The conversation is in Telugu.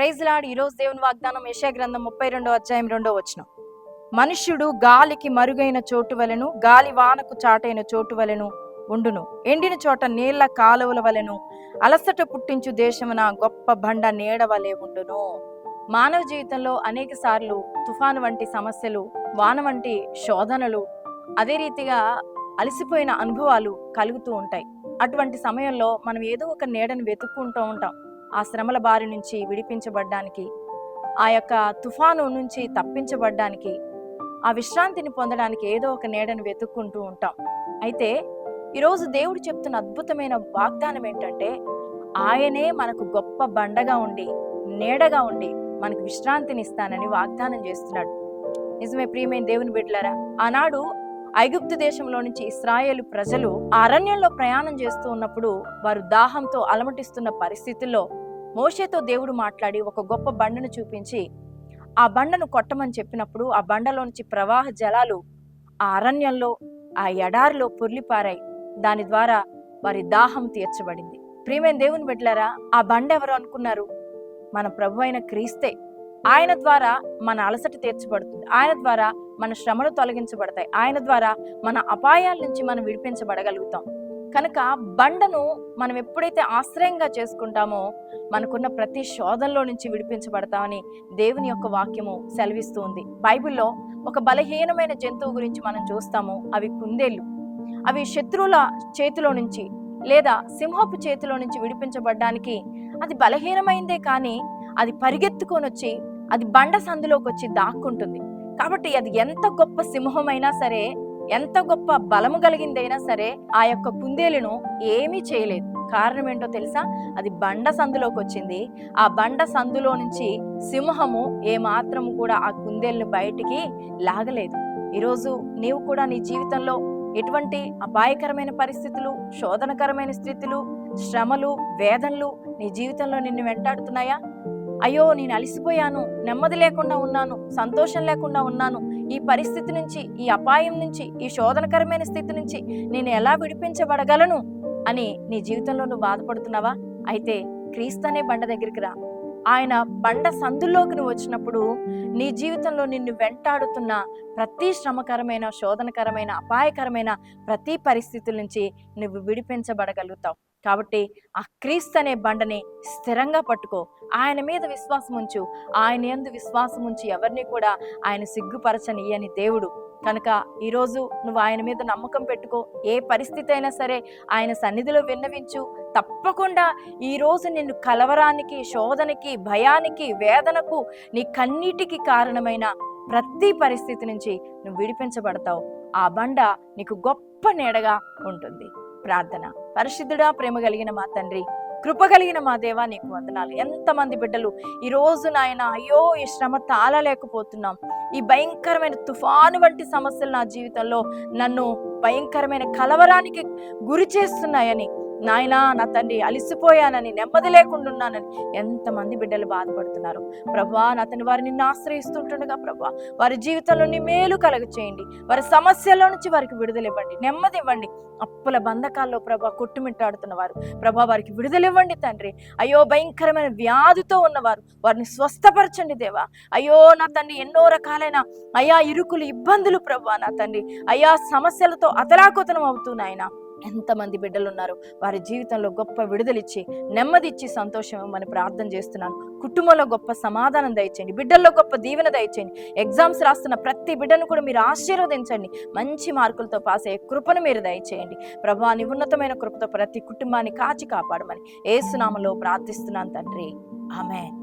ప్రైజ్లాడ్ ఈరోజు దేవుని వాగ్దానం యశా గ్రంథం ముప్పై రెండో అధ్యాయం రెండో వచ్చిన మనుష్యుడు గాలికి మరుగైన చోటు వలెను గాలి వానకు చాటైన చోటు వలెను ఉండును. ఎండిన చోట నీళ్ళ కాలువల వలెను అలసట పుట్టించు దేశమున గొప్ప బండ నీడ వలె ఉండును. మానవ జీవితంలో అనేక సార్లు తుఫాను వంటి సమస్యలు వాన వంటి శోధనలు అదే రీతిగా అలసిపోయిన అనుభవాలు కలుగుతూ ఉంటాయి. అటువంటి సమయంలో మనం ఏదో ఒక నీడను వెతుక్కుంటూ ఉంటాం. ఆ శ్రమల బారి నుంచి విడిపించబడ్డానికి ఆ యొక్క తుఫాను నుంచి తప్పించబడ్డానికి ఆ విశ్రాంతిని పొందడానికి ఏదో ఒక నీడను వెతుక్కుంటూ ఉంటాం. అయితే ఈరోజు దేవుడు చెప్తున్న అద్భుతమైన వాగ్దానం ఏంటంటే ఆయనే మనకు గొప్ప బండగా ఉండి నీడగా ఉండి మనకు విశ్రాంతిని ఇస్తానని వాగ్దానం చేస్తున్నాడు. నిజమే ప్రియమైన దేవుని బిడ్డలారా ఆనాడు ఐగుప్తు దేశంలో నుంచి ఇస్రాయేలు ప్రజలు ఆ అరణ్యంలో ప్రయాణం చేస్తూ ఉన్నప్పుడు వారు దాహంతో అలమటిస్తున్న పరిస్థితుల్లో మోషేతో దేవుడు మాట్లాడి ఒక గొప్ప బండను చూపించి ఆ బండను కొట్టమని చెప్పినప్పుడు ఆ బండలో నుంచి ప్రవాహ జలాలు ఆ అరణ్యంలో ఆ ఎడారిలో పొర్లిపారాయి. దాని ద్వారా వారి దాహం తీర్చబడింది. ప్రియమైన దేవుని బిడ్డలారా ఆ బండ ఎవరు అనుకున్నారు? మన ప్రభు అయిన క్రీస్తే. ఆయన ద్వారా మన అలసట తీర్చబడుతుంది. ఆయన ద్వారా మన శ్రమలు తొలగించబడతాయి. ఆయన ద్వారా మన అపాయాల నుంచి మనం విడిపించబడగలుగుతాం. కనుక బండను మనం ఎప్పుడైతే ఆశ్రయంగా చేసుకుంటామో మనకున్న ప్రతి శోధనలో నుంచి విడిపించబడతామని దేవుని యొక్క వాక్యము సెలవిస్తూ ఉంది బైబిల్లో ఒక బలహీనమైన జంతువు గురించి మనం చూస్తాము. అవి కుందేళ్ళు అవి శత్రువుల చేతిలో నుంచి లేదా సింహపు చేతిలో నుంచి విడిపించబడ్డానికి అది బలహీనమైందే కానీ అది పరిగెత్తుకొని వచ్చి అది బండ సందులోకి వచ్చి దాక్కుంటుంది. కాబట్టి అది ఎంత గొప్ప సింహమైనా సరే ఎంత గొప్ప బలము కలిగిందైనా సరే ఆ యొక్క కుందేలును ఏమీ చేయలేదు. కారణం ఏంటో తెలుసా? అది బండ సందులోకి వచ్చింది. ఆ బండ సందులో నుంచి సింహము ఏ మాత్రం కూడా ఆ కుందేలుని బయటికి లాగలేదు. ఈరోజు నీవు కూడా నీ జీవితంలో ఎటువంటి అపాయకరమైన పరిస్థితులు శోధనకరమైన స్థితులు శ్రమలు వేదనలు నీ జీవితంలో నిన్ను వెంటాడుతున్నాయా? అయ్యో నేను అలసిపోయాను. నెమ్మది లేకుండా ఉన్నాను. సంతోషం లేకుండా ఉన్నాను. ఈ పరిస్థితి నుంచి ఈ అపాయం నుంచి ఈ శోధనకరమైన స్థితి నుంచి నేను ఎలా విడిపించబడగలను అని నీ జీవితంలో నువ్వు బాధపడుతున్నావా? అయితే క్రీస్తు అనే బండ దగ్గరికి రా. ఆయన బండ సందుల్లోకి నువ్వు వచ్చినప్పుడు నీ జీవితంలో నిన్ను వెంటాడుతున్న ప్రతి శ్రమకరమైన శోధనకరమైన అపాయకరమైన ప్రతి పరిస్థితుల నుంచి నువ్వు విడిపించబడగలుగుతావు. కాబట్టి ఆ క్రీస్తు అనే బండని స్థిరంగా పట్టుకో. ఆయన మీద విశ్వాసం ఉంచు. ఆయన ఎందు విశ్వాసం ఉంచి ఎవరిని కూడా ఆయన సిగ్గుపరచని అని దేవుడు. కనుక ఈరోజు నువ్వు ఆయన మీద నమ్మకం పెట్టుకో. ఏ పరిస్థితి అయినా సరే ఆయన సన్నిధిలో విన్నవించు. తప్పకుండా ఈరోజు నిన్ను కలవరానికి శోధనకి భయానికి వేదనకు నీ కన్నీటికి కారణమైన ప్రతి పరిస్థితి నుంచి నువ్వు విడిపించబడతావు. ఆ బండ నీకు గొప్ప నీడగా ఉంటుంది. ప్రార్థన. పరిశుద్ధుడా ప్రేమ కలిగిన మా తండ్రి కృప కలిగిన మా దేవా నీకు వందనాలు. ఎంతమంది బిడ్డలు ఈ రోజు నాయన అయ్యో ఈ శ్రమ తాళలేకపోతున్నాం. ఈ భయంకరమైన తుఫాను వంటి సమస్యలు నా జీవితంలో నన్ను భయంకరమైన కలవరానికి గురి చేస్తున్నాయని నాయనా నా తండ్రి అలిసిపోయానని నెమ్మది లేకుండా ఉన్నానని ఎంతమంది బిడ్డలు బాధపడుతున్నారు. ప్రభా నా తండ్రి వారిని నిన్ను ఆశ్రయిస్తుంటుండగా ప్రభా వారి జీవితంలో నీ మేలు కలగ చేయండి వారి సమస్యల నుంచి వారికి విడుదల ఇవ్వండి నెమ్మది ఇవ్వండి అప్పుల బంధకాల్లో ప్రభా కొట్టుమిట్టాడుతున్న వారు. ప్రభా వారికి విడుదల ఇవ్వండి తండ్రి. అయ్యో భయంకరమైన వ్యాధితో ఉన్నవారు. వారిని స్వస్థపరచండి దేవా. అయ్యో నా తండ్రి ఎన్నో రకాలైన అయ్యా ఇరుకులు ఇబ్బందులు ప్రభా నా తండ్రి. అయ్యా సమస్యలతో అతలాకుతలం అవుతున్నాయన ఎంతమంది బిడ్డలు ఉన్నారు వారి జీవితంలో గొప్ప విడుదలిచ్చి నెమ్మదిచ్చి సంతోషం ఇవ్వమని ప్రార్థన చేస్తున్నాను. కుటుంబంలో గొప్ప సమాధానం దయచేయండి. బిడ్డల్లో గొప్ప దీవెన దయచేయండి. ఎగ్జామ్స్ రాస్తున్న ప్రతి బిడ్డను కూడా మీరు ఆశీర్వదించండి. మంచి మార్కులతో పాస్ అయ్యే కృపను మీరు దయచేయండి. ప్రభా నీ ఉన్నతమైన కృపతో ప్రతి కుటుంబాన్ని కాచి కాపాడమని ఏసునామలో ప్రార్థిస్తున్నాను తండ్రి. ఆమె